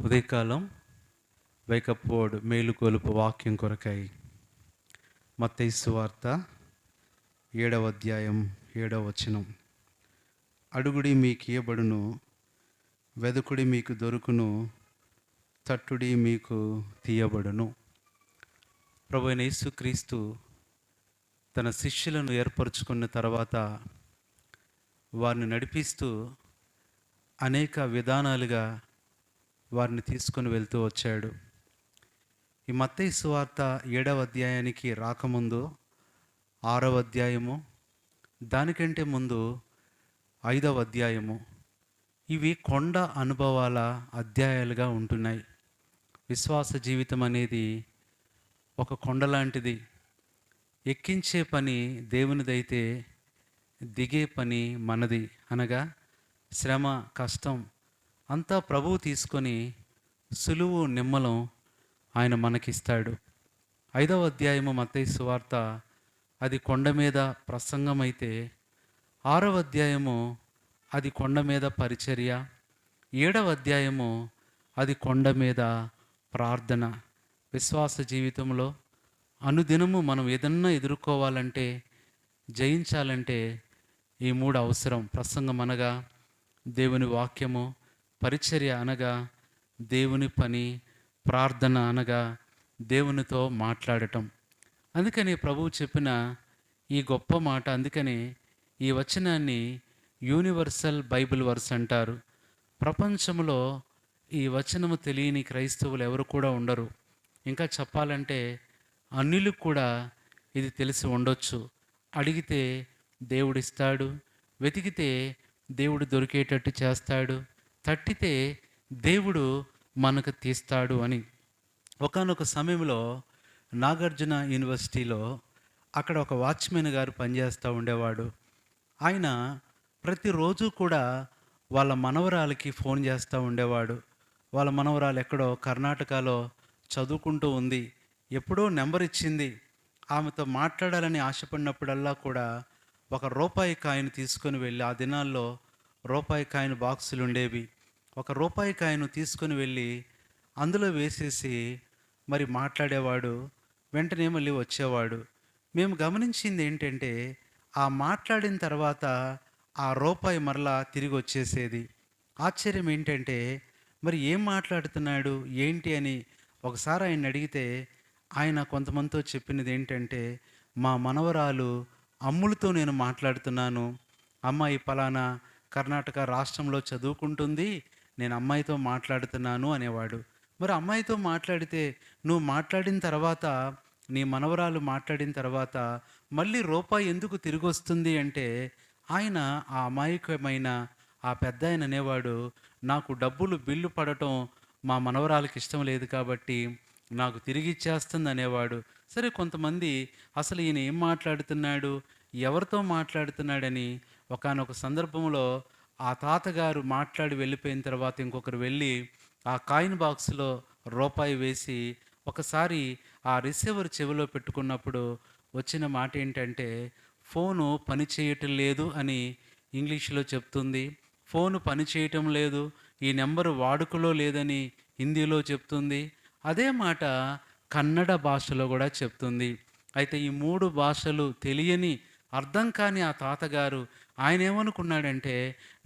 ఉదయకాలం wake up word మేలుకొలుపు వాక్యం కొరకై మత్తైసు వార్త ఏడవ అధ్యాయం ఏడవ వచనం. అడుగుడి మీకు ఇయబడును వెదుకుడి మీకు దొరుకును తట్టుడి మీకు తీయబడును. ప్రభు అయిన యేసుక్రీస్తు తన శిష్యులను ఏర్పరచుకున్న తర్వాత వారిని నడిపిస్తూ అనేక విధానాలుగా వారిని తీసుకొని వెళ్తూ వచ్చాడు. ఈ మత్తయి సువార్త ఏడవ అధ్యాయానికి రాకముందు ఆరవ అధ్యాయము దానికంటే ముందు ఐదవ అధ్యాయము. ఇవి కొండ అనుభవాల అధ్యాయాలుగా ఉంటున్నాయి. విశ్వాస జీవితం అనేది ఒక కొండ లాంటిది ఎక్కించే పని దేవునిదైతే దిగే పని మనది అనగా శ్రమ కష్టం అంతా ప్రభువు తీసుకొని సులువు నిమ్మలం ఆయన మనకిస్తాడు. ఐదవ అధ్యాయము మతేసు వార్త అది కొండ మీద ప్రసంగం అయితే ఆరవ అధ్యాయము అది కొండ మీద పరిచర్య ఏడవ అధ్యాయము అది కొండ మీద ప్రార్థన. విశ్వాస జీవితంలో అనుదినము మనం ఏదన్నా ఎదుర్కోవాలంటే జయించాలంటే ఈ మూడు అవసరం. ప్రసంగం అనగా దేవుని వాక్యము పరిచర్య అనగా దేవుని పని ప్రార్థన అనగా దేవునితో మాట్లాడటం. అందుకని ప్రభువు చెప్పిన ఈ గొప్ప మాట అందుకని ఈ వచనాన్ని యూనివర్సల్ బైబిల్ వర్స్ అంటారు. ప్రపంచంలో ఈ వచనము తెలియని క్రైస్తవులు ఎవరు కూడా ఉండరు. ఇంకా చెప్పాలంటే అన్నిలు కూడా ఇది తెలిసి ఉండొచ్చు. అడిగితే దేవుడిస్తాడు వెతికితే దేవుడు దొరికేటట్టు చేస్తాడు తట్టితే దేవుడు మనకు తీస్తాడు అని. ఒకానొక సమయంలో నాగార్జున యూనివర్సిటీలో అక్కడ ఒక వాచ్మెన్ గారు పనిచేస్తూ ఉండేవాడు. ఆయన ప్రతిరోజు కూడా వాళ్ళ మనవరాలకి ఫోన్ చేస్తూ ఉండేవాడు. వాళ్ళ మనవరాలు ఎక్కడో కర్ణాటకలో చదువుకుంటూ ఉంది. ఎప్పుడో నెంబర్ ఇచ్చింది. ఆమెతో మాట్లాడాలని ఆశపడినప్పుడల్లా కూడా ఒక రూపాయి కాయను తీసుకొని వెళ్ళి ఆ దినాల్లో రూపాయి కాయను బాక్సులు ఉండేవి ఒక రూపాయి కాయను తీసుకొని వెళ్ళి అందులో వేసేసి మరి మాట్లాడేవాడు వెంటనే మళ్ళీ వచ్చేవాడు. మేము గమనించింది ఏంటంటే ఆ మాట్లాడిన తర్వాత ఆ రూపాయి మరలా తిరిగి వచ్చేసేది. ఆశ్చర్యం ఏంటంటే మరి ఏం మాట్లాడుతున్నాడు ఏంటి అని ఒకసారి ఆయన అడిగితే ఆయన కొంతమందితో చెప్పినది ఏంటంటే మా మనవరాలు అమ్ములతో నేను మాట్లాడుతున్నాను. అమ్మాయి పలానా కర్ణాటక రాష్ట్రంలో చదువుకుంటుంది నేను అమ్మాయితో మాట్లాడుతున్నాను అనేవాడు. మరి అమ్మాయితో మాట్లాడితే నువ్వు మాట్లాడిన తర్వాత నీ మనవరాలు మాట్లాడిన తర్వాత మళ్ళీ రూపాయి ఎందుకు తిరిగి వస్తుంది అంటే ఆయన ఆ అమాయకమైన ఆ పెద్ద ఆయన అనేవాడు నాకు డబ్బులు బిల్లు పడటం మా మనవరాలకి ఇష్టం లేదు కాబట్టి నాకు తిరిగి ఇచ్చేస్తుంది అనేవాడు. సరే కొంతమంది అసలు ఈయన ఏం మాట్లాడుతున్నాడు? ఎవరితో మాట్లాడుతున్నాడని ఒకానొక సందర్భంలో ఆ తాతగారు మాట్లాడి వెళ్ళిపోయిన తర్వాత ఇంకొకరు వెళ్ళి ఆ కాయిన్ బాక్స్లో రూపాయి వేసి ఒకసారి ఆ రిసీవర్ చెవిలో పెట్టుకున్నప్పుడు వచ్చిన మాట ఏంటంటే ఫోను పని చేయటం లేదు అని ఇంగ్లీష్లో చెప్తుంది. ఫోను పని చేయటం లేదు ఈ నెంబరు వాడుకలో లేదని హిందీలో చెప్తుంది. అదే మాట కన్నడ భాషలో కూడా చెప్తుంది. అయితే ఈ మూడు భాషలు తెలియని అర్థం కాని ఆ తాతగారు ఆయన ఏమనుకున్నాడంటే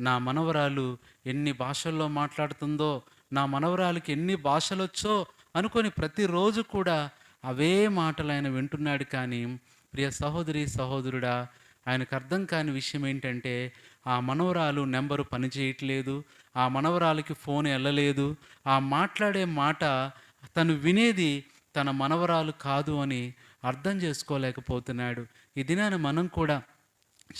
నా మనవరాలు ఎన్ని భాషల్లో మాట్లాడుతుందో నా మనవరాలకి ఎన్ని భాషలు వచ్చో అనుకొని ప్రతిరోజు కూడా అవే మాటలు ఆయన వింటున్నాడు కానీ ప్రియ సహోదరి సహోదరుడా ఆయనకు అర్థం కాని విషయం ఏంటంటే ఆ మనవరాలు నెంబరు పనిచేయట్లేదు ఆ మనవరాలకి ఫోన్ వెళ్ళలేదు ఆ మాట్లాడే మాట తను వినేది తన మనవరాలు కాదు అని అర్థం చేసుకోలేకపోతున్నాడు. ఈ దినాన్ని మనం కూడా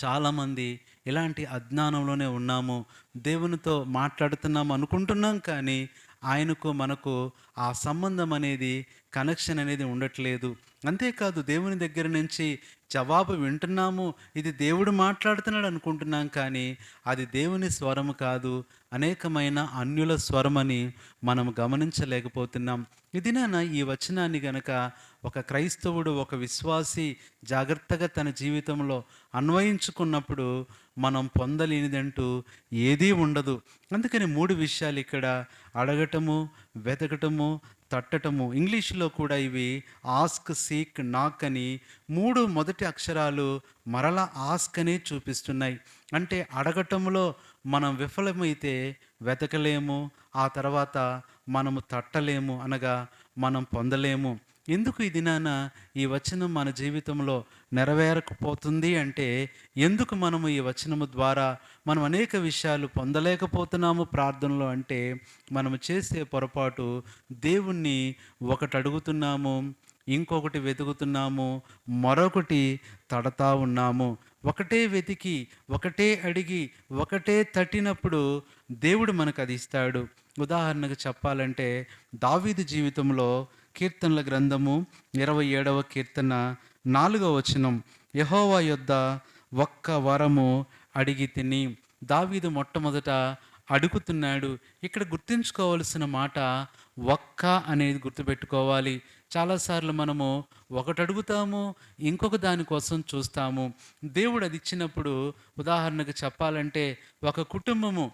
చాలామంది ఇలాంటి అజ్ఞానంలోనే ఉన్నాము దేవునితో మాట్లాడుతున్నాం అనుకుంటున్నాం కానీ ఆయనకు మనకు ఆ సంబంధం అనేది కనెక్షన్ అనేది ఉండట్లేదు. అంతేకాదు దేవుని దగ్గర నుంచి జవాబు వింటున్నాము ఇది దేవుడు మాట్లాడుతున్నాడు అనుకుంటున్నాం కానీ అది దేవుని స్వరము కాదు అనేకమైన అన్యుల స్వరమని మనం గమనించలేకపోతున్నాం. ఇదినా ఈ వచనాన్ని గనక ఒక క్రైస్తవుడు ఒక విశ్వాసి జాగ్రత్తగా తన జీవితంలో అన్వయించుకున్నప్పుడు మనం పొందలేనిదంటూ ఏదీ ఉండదు. అందుకని మూడు విషయాలు ఇక్కడ అడగటము వెతకటము తట్టటము ఇంగ్లీష్లో కూడా ఇవి ఆస్క్ సీక్ నాక్ అని మూడు మొదటి అక్షరాలు మరల ఆస్క్ అనే చూపిస్తున్నాయి. అంటే అడగటంలో మనం విఫలమైతే వెతకలేము ఆ తర్వాత మనము తట్టలేము అనగా మనం పొందలేము. ఎందుకు ఈ దినాన ఈ వచనం మన జీవితంలో నెరవేరకపోతుంది అంటే ఎందుకు మనము ఈ వచనము ద్వారా మనం అనేక విషయాలు పొందలేకపోతున్నాము ప్రార్థనలో అంటే మనము చేసే పొరపాటు దేవుణ్ణి ఒకటి అడుగుతున్నాము ఇంకొకటి వెతుకుతున్నాము మరొకటి తడతా ఉన్నాము. ఒకటే వెతికి ఒకటే అడిగి ఒకటే తట్టినప్పుడు దేవుడు మనకు అది ఇస్తాడు. ఉదాహరణకు చెప్పాలంటే దావీదు జీవితంలో కీర్తనల గ్రంథము ఇరవై ఏడవ కీర్తన నాలుగవ వచనం. యహోవా యొద్ద ఒక్క వరము అడిగి తిని దావీదు మొట్టమొదట అడుగుతున్నాడు ఇక్కడ గుర్తుంచుకోవాల్సిన మాట ఒక్క అనేది గుర్తుపెట్టుకోవాలి. చాలాసార్లు మనము ఒకటి అడుగుతాము ఇంకొక దానికోసం చూస్తాము. దేవుడు అది ఇచ్చినప్పుడు ఉదాహరణకు చెప్పాలంటే ఒక కుటుంబము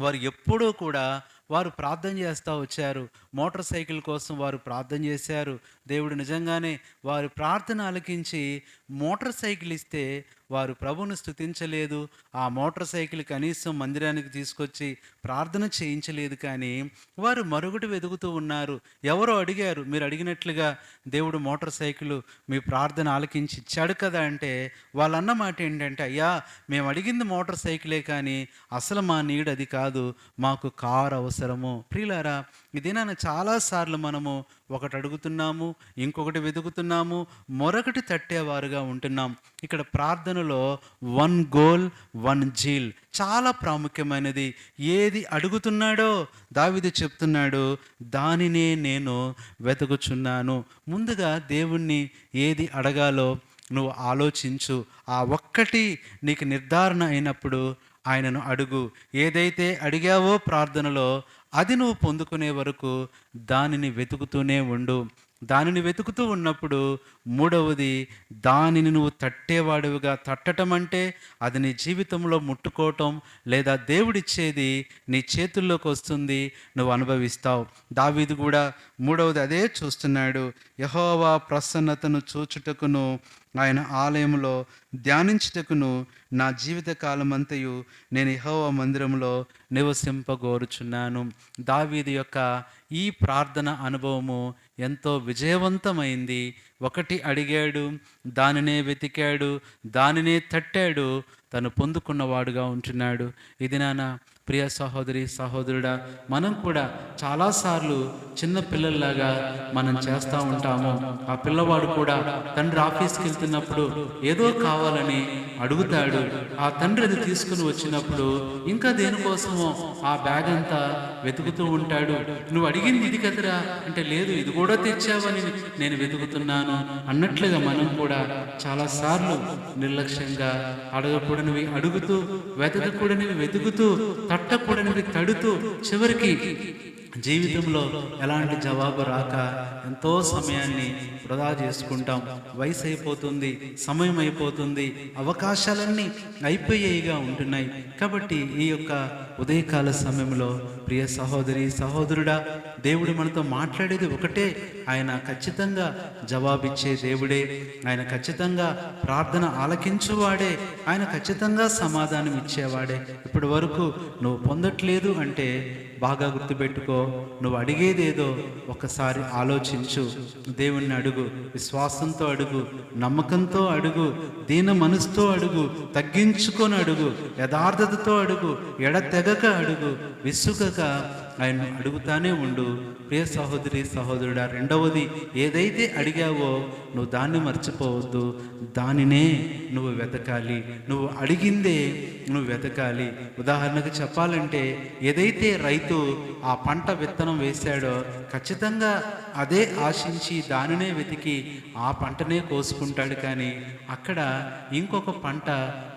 వారు ఎప్పుడూ కూడా వారు ప్రార్థన చేస్తూ వచ్చారు. మోటార్ సైకిల్ కోసం వారు ప్రార్థన చేశారు. దేవుడు నిజంగానే వారి ప్రార్థన ఆలకించి మోటార్ సైకిల్ ఇస్తే వారు ప్రభును స్థుతించలేదు ఆ మోటార్ సైకిల్ కనీసం మందిరానికి తీసుకొచ్చి ప్రార్థన చేయించలేదు కానీ వారు మరొకటి వెతుకుతూ ఉన్నారు. ఎవరో అడిగారు మీరు అడిగినట్లుగా దేవుడు మోటార్ సైకిల్ మీ ప్రార్థన ఆలకించి ఇచ్చాడు కదా అంటే వాళ్ళన్న మాట ఏంటంటే అయ్యా మేము అడిగింది మోటార్ సైకిలే కానీ అసలు మా నీడు అది కాదు మాకు కారు అవసరము. ప్రియులారా ఇదేనా చాలాసార్లు మనము ఒకటి అడుగుతున్నాము ఇంకొకటి వెతుకుతున్నాము మరొకటి తట్టేవారుగా ఉంటున్నాం. ఇక్కడ ప్రార్థనలో వన్ గోల్ వన్ జీల్ చాలా ప్రాముఖ్యమైనది. ఏది అడుగుతున్నాడో దావిది చెప్తున్నాడు దానినే నేను వెతుకుచున్నాను. ముందుగా దేవుణ్ణి ఏది అడగాలో నువ్వు ఆలోచించు. ఆ ఒక్కటి నీకు నిర్ధారణ అయినప్పుడు ఆయనను అడుగు. ఏదైతే అడిగావో ప్రార్థనలో అది నువ్వు పొందుకునే వరకు దానిని వెతుకుతూనే ఉండు. దానిని వెతుకుతూ ఉన్నప్పుడు మూడవది దానిని నువ్వు తట్టేవాడివిగా. తట్టటం అంటే అది నీ జీవితంలో ముట్టుకోవటం లేదా దేవుడిచ్చేది నీ చేతుల్లోకి వస్తుంది నువ్వు అనుభవిస్తావు. దావిది కూడా మూడవది అదే చూస్తున్నాడు. యహోవా ప్రసన్నతను చూచుటకును ఆయన ఆలయంలో ధ్యానించుటకును నా జీవిత కాలమంతయు నేను యహోవా మందిరంలో నివసింపగోరుచున్నాను. దావీది యొక్క ఈ ప్రార్థన అనుభవము ఎంతో విజయవంతమైంది. ఒకటి అడిగాడు దానినే వెతికాడు దానినే తట్టాడు తను పొందుకున్నవాడుగా ఉంటున్నాడు. ఇది నానా ప్రియ సహోదరి సహోదరుడా మనం కూడా చాలాసార్లు చిన్న పిల్లల్లాగా మనం చేస్తూ ఉంటాము. ఆ పిల్లవాడు కూడా తండ్రి ఆఫీస్కి వెళ్తున్నప్పుడు ఏదో కావాలని అడుగుతాడు. ఆ తండ్రి అది తీసుకుని వచ్చినప్పుడు ఇంకా దేనికోసమో ఆ బ్యాగ్ అంతా వెతుకుతూ ఉంటాడు. నువ్వు అడిగింది ఇది కదరా? అంటే లేదు ఇది కూడా తెచ్చావని నేను వెతుకుతున్నాను అన్నట్లుగా మనం కూడా చాలాసార్లు నిర్లక్ష్యంగా అడగకూడనివి అడుగుతూ వెతకకూడనివి వెతుకుతూ తట్టకూడనివి తడుతూ చివరికి జీవితంలో ఎలాంటి జవాబు రాక ఎంతో సమయాన్ని వృధా చేసుకుంటాం. వయసు అయిపోతుంది సమయం అయిపోతుంది అవకాశాలన్నీ అయిపోయేవిగా ఉంటున్నాయి. కాబట్టి ఈ యొక్క ఉదయకాల సమయంలో ప్రియ సహోదరి సహోదరుడా దేవుడు మనతో మాట్లాడేది ఒకటే. ఆయన ఖచ్చితంగా జవాబిచ్చే దేవుడే. ఆయన ఖచ్చితంగా ప్రార్థన ఆలకించువాడే. ఆయన ఖచ్చితంగా సమాధానం ఇచ్చేవాడే ఇప్పటి వరకు నువ్వు పొందట్లేదు అంటే బాగా గుర్తుపెట్టుకో. నువ్వు అడిగేదేదో ఒకసారి ఆలోచించు. దేవుణ్ణి అడుగు. విశ్వాసంతో అడుగు. నమ్మకంతో అడుగు. దీన మనసుతో అడుగు. తగ్గించుకొని అడుగు. యథార్థతతో అడుగు. ఎడతెగక అడుగు. విసుగక ఆయన అడుగుతానే ఉండు ప్రియ సహోదరి సహోదరుడా రెండవది ఏదైతే అడిగావో నువ్వు దాన్ని మర్చిపోవద్దు. దానినే నువ్వు వెతకాలి. నువ్వు అడిగిందే నువ్వు వెతకాలి. ఉదాహరణకు చెప్పాలంటే ఏదైతే రైతు ఆ పంట విత్తనం వేశాడో ఖచ్చితంగా అదే ఆశించి దానినే వెతికి ఆ పంటనే కోసుకుంటాడు కానీ అక్కడ ఇంకొక పంట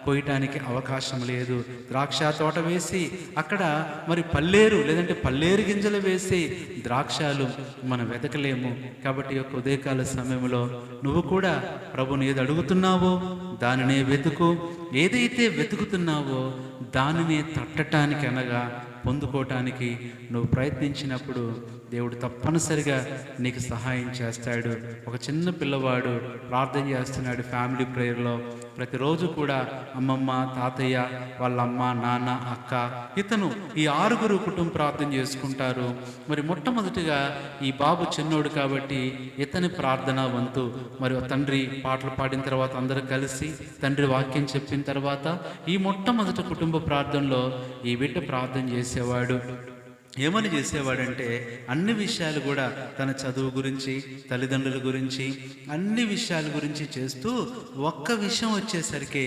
కోయటానికి అవకాశం లేదు. ద్రాక్ష తోట వేసి అక్కడ మరి పల్లేరు లేదంటే పల్లేరు గింజలు వేసి ద్రాక్షాలు మనం వెతకలేము. కాబట్టి యొక్క ఉదయకాల సమయంలో నువ్వు కూడా ప్రభుని ఏది అడుగుతున్నావో దానినే వెతుకు. ఏదైతే వెతుకుతున్నావో దానిని తట్టటానికి అనగా పొందుకోవటానికి నువ్వు ప్రయత్నించినప్పుడు దేవుడు తప్పనిసరిగా నీకు సహాయం చేస్తాడు. ఒక చిన్న పిల్లవాడు ప్రార్థన చేస్తున్నాడు ఫ్యామిలీ ప్రేయర్లో. ప్రతిరోజు కూడా అమ్మమ్మ తాతయ్య వాళ్ళ అమ్మ నాన్న అక్క ఇతను ఈ ఆరుగురు కుటుంబం ప్రార్థన చేసుకుంటారు. మరి మొట్టమొదటిగా ఈ బాబు చిన్నోడు కాబట్టి ఇతని ప్రార్థన వంతు. మరి తండ్రి పాటలు పాడిన తర్వాత అందరూ కలిసి తండ్రి వాక్యం చెప్పిన తర్వాత ఈ మొట్టమొదటి కుటుంబ ప్రార్థనలో ఈ బిడ్డ ప్రార్థన చేసేవాడు. ఏమని చేసేవాడంటే అన్ని విషయాలు కూడా తన చదువు గురించి తల్లిదండ్రుల గురించి అన్ని విషయాల గురించి చేస్తూ ఒక్క విషయం వచ్చేసరికి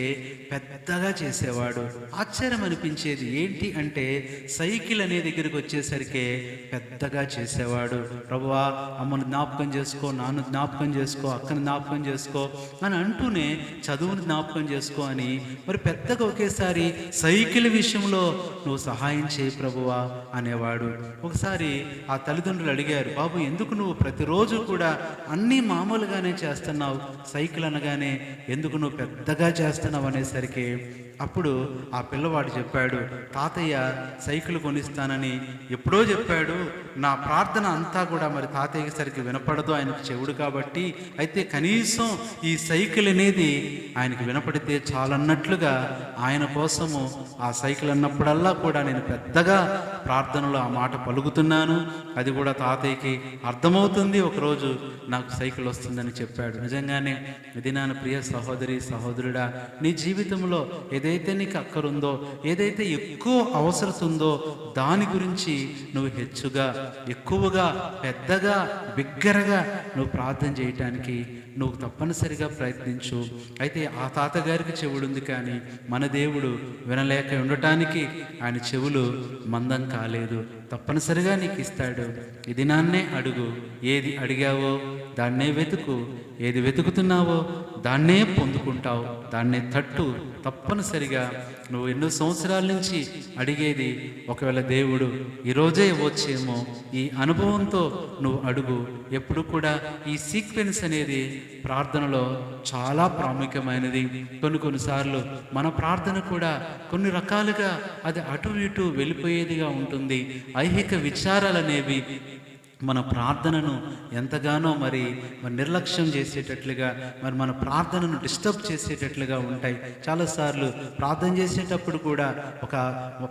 పెద్దగా చేసేవాడు. ఆశ్చర్యం అనిపించేది ఏంటి అంటే సైకిల్ అనే దగ్గరికి వచ్చేసరికి పెద్దగా చేసేవాడు. ప్రభువా అమ్మను జ్ఞాపకం చేసుకో నాన్న జ్ఞాపకం చేసుకో అక్కను జ్ఞాపకం చేసుకో అని అంటూనే చదువుని జ్ఞాపకం చేసుకో అని మరి పెద్దగా ఒకేసారి సైకిల్ విషయంలో నువ్వు సహాయం చేయి ప్రభువా అనేవాడు. ఒకసారి ఆ తల్లిదండ్రులు అడిగారు బాబు ఎందుకు నువ్వు ప్రతిరోజు కూడా అన్నీ మామూలుగానే చేస్తున్నావు? సైకిల్ అనగానే ఎందుకు నువ్వు పెద్దగా చేస్తున్నావు? అనేసరికి అప్పుడు ఆ పిల్లవాడు చెప్పాడు తాతయ్య సైకిల్ కొనిస్తానని ఎప్పుడో చెప్పాడు. నా ప్రార్థన అంతా కూడా మరి తాతయ్యకి సరికి వినపడదు ఆయనకు చెవుడు కాబట్టి. అయితే కనీసం ఈ సైకిల్ అనేది ఆయనకి వినపడితే చాలన్నట్లుగా ఆయన కోసము ఆ సైకిల్ అన్నప్పుడల్లా కూడా నేను పెద్దగా ప్రార్థనలో ఆ మాట పలుకుతున్నాను. అది కూడా తాతయ్యకి అర్థమవుతుంది. ఒకరోజు నాకు సైకిల్ వస్తుందని చెప్పాడు. నిజంగానే ఇది నా ప్రియ సహోదరి సహోదరుడా నీ జీవితంలో ఏదైతే నీకు అక్కరుందో ఏదైతే ఎక్కువ అవసరం ఉందో దాని గురించి నువ్వు హెచ్చుగా ఎక్కువగా పెద్దగా బిగ్గరగా నువ్వు ప్రార్థన చేయటానికి నువ్వు తప్పనిసరిగా ప్రయత్నించు. అయితే ఆ తాతగారికి చెవుడుంది కానీ మన దేవుడు వినలేక ఉండటానికి ఆయన చెవులు మందం కాలేదు. తప్పనిసరిగా నీకు ఇస్తాడు ఇది నాన్నే అడుగు. ఏది అడిగావో దాన్నే వెతుకు. ఏది వెతుకుతున్నావో దాన్నే పొందుకుంటావు. దాన్నే తట్టు తప్పనిసరిగా. నువ్వు ఎన్నో సంవత్సరాల నుంచి అడిగేది ఒకవేళ దేవుడు ఈరోజే ఇవ్వచ్చేమో ఈ అనుభవంతో నువ్వు అడుగు. ఎప్పుడు కూడా ఈ సీక్వెన్స్ అనేది ప్రార్థనలో చాలా ప్రాముఖ్యమైనది. కొన్ని కొన్నిసార్లు మన ప్రార్థన కూడా కొన్ని రకాలుగా అది అటు ఇటు వెళ్ళిపోయేదిగా ఉంటుంది. ఐహిక విచారాలు అనేవి మన ప్రార్థనను ఎంతగానో మరి మరి నిర్లక్ష్యం చేసేటట్లుగా మరి మన ప్రార్థనను డిస్టర్బ్ చేసేటట్లుగా ఉంటాయి. చాలాసార్లు ప్రార్థన చేసేటప్పుడు కూడా ఒక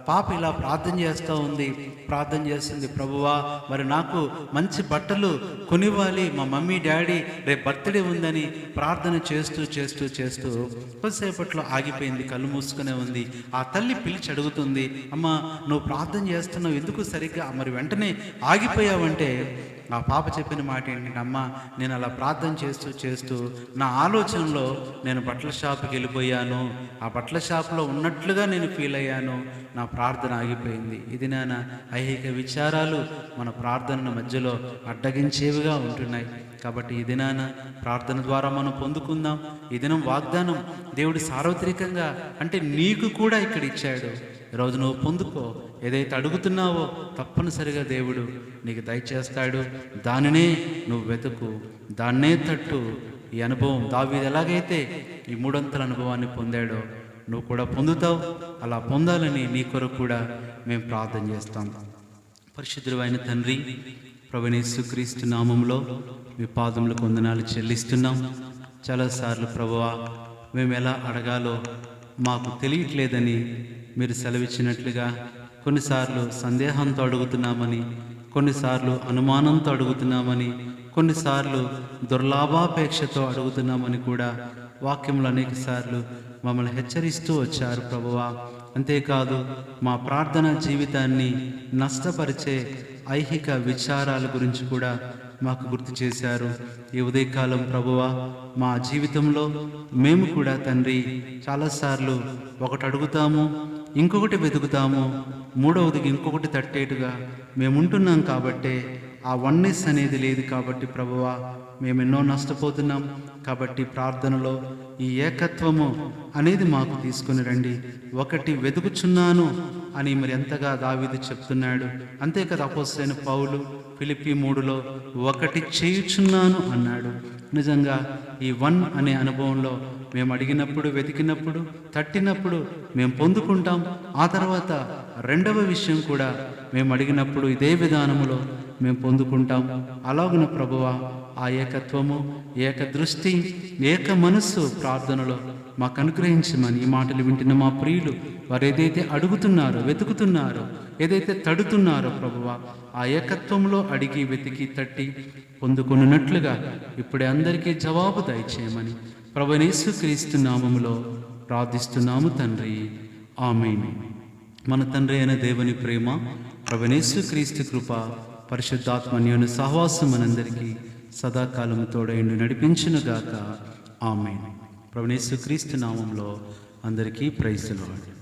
పాప ఇలా ప్రార్థన చేస్తూ ఉంది ప్రార్థన చేస్తుంది ప్రభువా మరి నాకు మంచి బట్టలు కొనివ్వాలి మా మమ్మీ డాడీ రేపు బర్త్డే ఉందని ప్రార్థన చేస్తూ చేస్తూ చేస్తూ కొద్దిసేపట్లో ఆగిపోయింది కళ్ళు మూసుకునే ఉంది. ఆ తల్లి పిలిచి అడుగుతుంది అమ్మ నువ్వు ప్రార్థన చేస్తున్నావు ఎందుకు సరిగ్గా మరి వెంటనే ఆగిపోయావంటే ఆ పాప చెప్పిన మాట ఏంటంటే అమ్మ నేను అలా ప్రార్థన చేస్తూ చేస్తూ నా ఆలోచనలో నేను బట్టల షాప్కి వెళ్ళిపోయాను. ఆ బట్టల షాప్లో ఉన్నట్లుగా నేను ఫీల్ అయ్యాను. నా ప్రార్థన ఆగిపోయింది. ఇది నాన్న ఐహిక విచారాలు. మన ప్రార్థనను మధ్యలో అడ్డగించేవిగా ఉంటున్నాయి. కాబట్టి ఈ దినాన ప్రార్థన ద్వారా మనం పొందుకుందాం. ఈ దినం వాగ్దానం దేవుడు సార్వత్రికంగా అంటే నీకు కూడా ఇక్కడ ఇచ్చాడు. ఈరోజు నువ్వు పొందుకో. ఏదైతే అడుగుతున్నావో తప్పనిసరిగా దేవుడు నీకు దయచేస్తాడు. దానినే నువ్వు వెతుకు. దాన్నే తట్టు. ఈ అనుభవం దావీది ఎలాగైతే ఈ మూడొంతల అనుభవాన్ని పొందాడో నువ్వు కూడా పొందుతావు. అలా పొందాలని నీ కొరకు కూడా మేము ప్రార్థన చేస్తాం. పరిశుద్ధుడు అయిన తండ్రి ప్రభుని నామంలో మీ పాదములకు వందనాలు చెల్లిస్తున్నాం. చాలాసార్లు ప్రభువా మేము ఎలా అడగాలో మాకు తెలియట్లేదని మీరు సెలవిచ్చినట్లుగా కొన్నిసార్లు సందేహంతో అడుగుతున్నామని కొన్నిసార్లు అనుమానంతో అడుగుతున్నామని కొన్నిసార్లు దుర్లాభాపేక్షతో అడుగుతున్నామని కూడా వాక్యంలో అనేక సార్లు మమ్మల్ని హెచ్చరిస్తూ వచ్చారు ప్రభువా. అంతేకాదు మా ప్రార్థన జీవితాన్ని నష్టపరిచే ఐహిక విచారాల గురించి కూడా మాకు గుర్తు చేశారు. ఈ ఉదయకాలం ప్రభువా మా జీవితంలో మేము కూడా తండ్రి చాలాసార్లు ఒకటి అడుగుతాము ఇంకొకటి వెతుకుతాము. మూడవదికి ఇంకొకటి తట్టేటుగా మేముంటున్నాం కాబట్టే ఆ వన్నెస్ అనేది లేదు కాబట్టి ప్రభువా మేము ఎన్నో నష్టపోతున్నాం. కాబట్టి ప్రార్థనలో ఈ ఏకత్వము అనేది మాకు తీసుకుని రండి. ఒకటి వెతుకుచున్నాను అని మరి ఎంతగా దావిది చెప్తున్నాడు. అంతే కదా అపోసైన పౌలు ఫిలిపి మూడులో ఒకటి చేయుచున్నాను అన్నాడు. నిజంగా ఈ వన్ అనే అనుభవంలో మేము అడిగినప్పుడు వెతికినప్పుడు తట్టినప్పుడు మేము పొందుకుంటాం. ఆ తర్వాత రెండవ విషయం కూడా మేము అడిగినప్పుడు ఇదే విధానములో మేము పొందుకుంటాం. అలాగున ప్రభువ ఆ ఏకత్వము ఏక దృష్టి ఏక మనస్సు ప్రార్థనలో మాకు అనుగ్రహించమని ఈ మాటలు వింటున్న మా ప్రియులు వారు ఏదైతే అడుగుతున్నారో వెతుకుతున్నారో ఏదైతే తడుతున్నారో ప్రభువ ఆ ఏకత్వంలో అడిగి వెతికి తట్టి పొందుకున్నట్లుగా ఇప్పుడే అందరికీ జవాబు దయచేయమని ప్రభునేసు క్రీస్తు నామములో ప్రార్థిస్తున్నాము తండ్రి. ఆమె మన తండ్రి అయిన దేవుని ప్రేమ ప్రభునేసు క్రీస్తు కృప పరిశుద్ధాత్మన్యోని సహవాసం మనందరికీ సదాకాలము తోడైండు నడిపించునుగాక. ఆమె ప్రభునేసు క్రీస్తు నామంలో అందరికీ ప్రైజ్లు